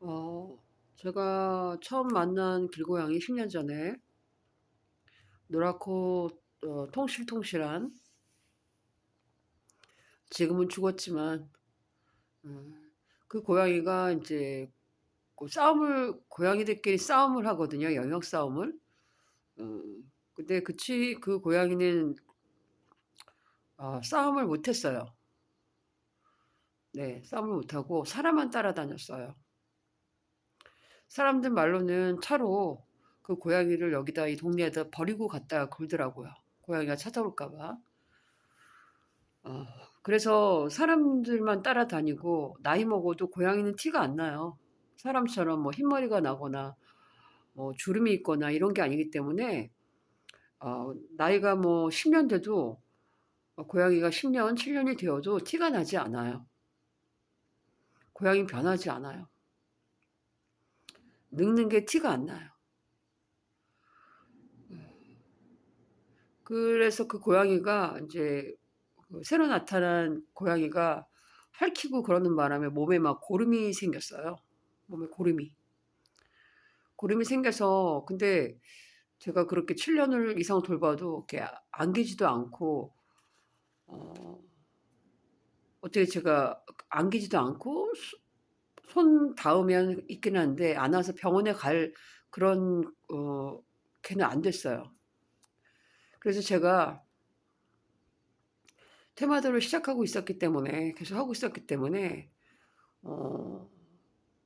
어 제가 처음 만난 길고양이 10년 전에 노랗고 어 통실통실한 지금은 죽었지만 음 그 고양이가 인제 그 싸움을 고양이들끼리 싸움을 하거든요, 영역 싸움을. 음 근데 그치 그 고양이는 아 싸움을 못 했어요. 네. 싸움을 못 하고 사람만 따라다녔어요. 사람들 말로는 차로 그 고양이를 여기다 이 동네에다 버리고 갔다 그러더라고요, 고양이가 찾아올까 봐. 어 그래서 사람들만 따라다니고 나이 먹어도 고양이는 티가 안 나요. 사람처럼 뭐 흰머리가 나거나 뭐 주름이 있거나 이런 게 아니기 때문에 어 나이가 뭐 10년 돼도 어 고양이가 10 년, 7 년이 되어도 티가 나지 않아요. 고양이는 변하지 않아요. 늙는 게 티가 안 나요. 그래서 그 고양이가 인제 그 새로 나타난 고양이가 핥히고 그러는 바람에 몸에 막 고름이 생겼어요. 몸에 고름이. 고름이 생겨서 근데 제가 그렇게 7 년을 이상 돌봐도 이렇게 안기지도 않고 어 어떻게 제가 안기지도 않고 수 손 닿으면 있긴 한데 안아서 병원에 갈 그런 어 걔는 안 됐어요. 그래서 제가 테마도를 시작하고 있었기 때문에 계속 하고 있었기 때문에 어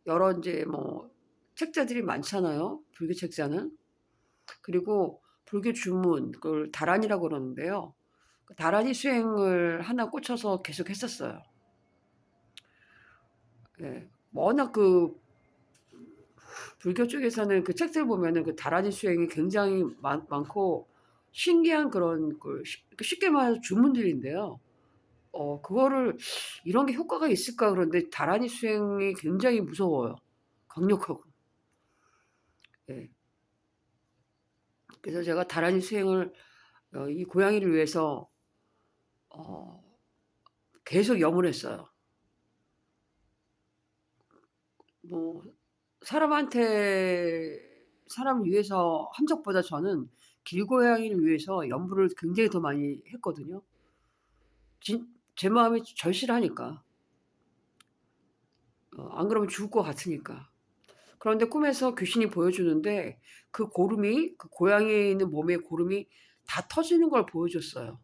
여러 인제 뭐 책자들이 많잖아요, 불교 책자는. 그리고 불교 주문 그걸 다란이라고 그러는데요. 그 다란이 수행을 하나 꽂혀서 계속 했었어요. 예. 워낙 그 불교 쪽에서는 그 책들 보면은 그 다란이 수행이 굉장히 많 많고 신기한 그런 그쉽그 쉽게 말해서 주문들인데요. 어 그거를 '이런 게 효과가 있을까?' 그런데 다란이 수행이 굉장히 무서워요, 강력하고. 예. 그래서 제가 다란이 수행을 어 이 고양이를 위해서 어 계속 염을 했어요. 뭐 사람한테 사람을 위해서 한 적보다 저는 길고양이를 위해서 염불을 굉장히 더 많이 했거든요. 진 제 마음이 절실하니까. 어 안 그러면 죽을 것 같으니까. 그런데 꿈에서 귀신이 보여주는데 그 고름이 그 고양이에 있는 몸에 고름이 다 터지는 걸 보여줬어요.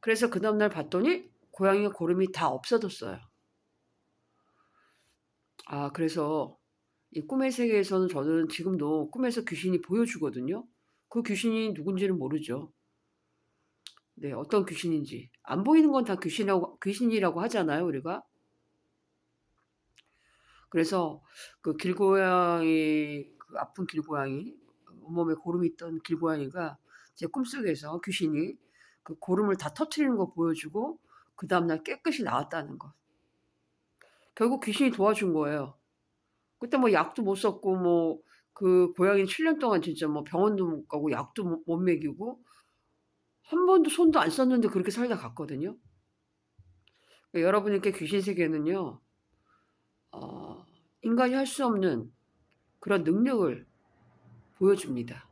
그래서 그 다음 날 봤더니 고양이의 고름이 다 없어졌어요. 아 그래서 이 꿈의 세계에서는 저는 지금도 꿈에서 귀신이 보여주거든요. 그 귀신이 누군지는 모르죠. 네 어떤 귀신인지. 안 보이는 건 다 귀신이라고 귀신이라고 하잖아요 우리가. 그래서 그 길고양이 그 아픈 길고양이 온몸에 고름이 있던 길고양이가 제 꿈속에서 귀신이 그 고름을 다 터트리는 거 보여주고 그 다음 날 깨끗이 나았다는 거. 결국 귀신이 도와준 거예요. 그때 뭐 약도 못 썼고 뭐 그 고양이는 7년 동안 진짜 뭐 병원도 못 가고 약도 못 못 먹이고 한 번도 손도 안 썼는데 그렇게 살다 갔거든요. 그러니까 여러분에게 귀신 세계는요. 어 인간이 할 수 없는 그런 능력을 보여줍니다.